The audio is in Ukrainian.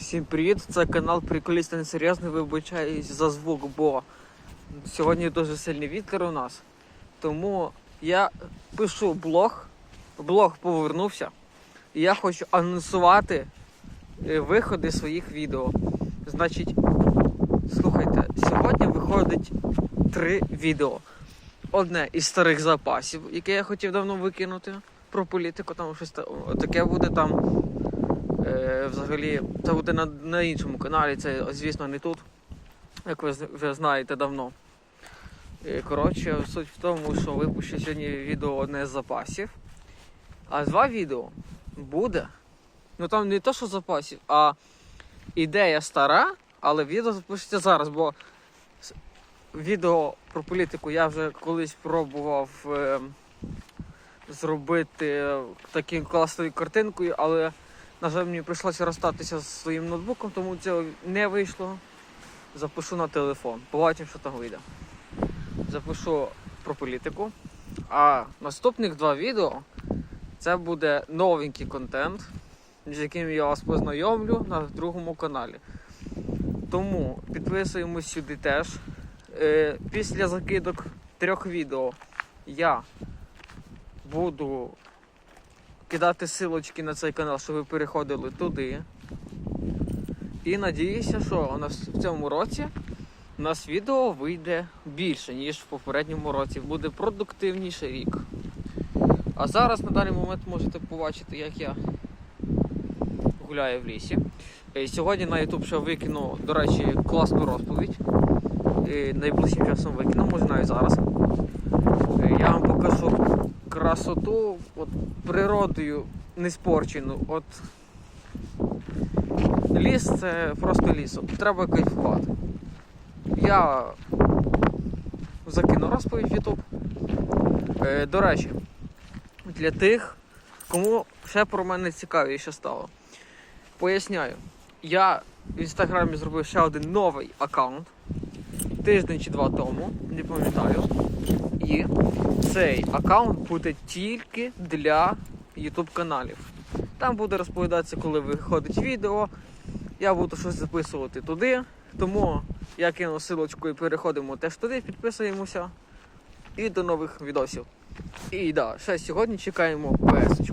Всім привіт! Це канал Приколіст Несерйозний. Вибачаюсь за звук, бо сьогодні дуже сильний вітер у нас. Тому я пишу блог. Блог повернувся. І я хочу анонсувати е, виходи своїх відео. Значить, слухайте, сьогодні виходить три відео. Одне із старих запасів, яке я хотів давно викинути про політику, там щось таке буде там. Е, взагалі, це буде на, на іншому каналі, це, звісно, не тут, як ви вже знаєте давно. Е, коротше, суть в тому, що випущу сьогодні відео одне з запасів. А два відео буде. Ну там не то, що запасів, а ідея стара, але відео запишеться зараз, бо відео про політику я вже колись пробував е, зробити такою класною картинкою, але на жаль, мені прийшлося розстатися з своїм ноутбуком, тому це не вийшло. Запишу на телефон. Побачимо, що там вийде. Запишу про політику. А наступних два відео це буде новенький контент, з яким я вас познайомлю на другому каналі. Тому підписуємось сюди теж. Е, Після закидок трьох відео я буду кидати силочки на цей канал, щоб ви переходили туди. І надіюся, що у нас в цьому році у нас відео вийде більше, ніж в попередньому році. Буде продуктивніший рік. А зараз на даний момент можете побачити, як я гуляю в лісі. Е, Сьогодні на YouTube ще викину, до речі, класну розповідь. Е, Найближчим часом викину, може навіть зараз. Е, Я вам покажу красоту от, природою не спорчену. От ліс це просто ліс. От, треба кайфувати. Я закину розповідь в YouTube. Е, до речі, для тих, кому ще про мене цікавіше стало. Поясняю, я в інстаграмі зробив ще один новий аккаунт тиждень чи два тому, не пам'ятаю. І цей аккаунт буде тільки для YouTube каналів. Там буде розповідатися, коли виходить відео. Я буду щось записувати туди. Тому я кину силочку і переходимо теж туди, підписуємося. І до нових відосів. І да, ще сьогодні чекаємо ps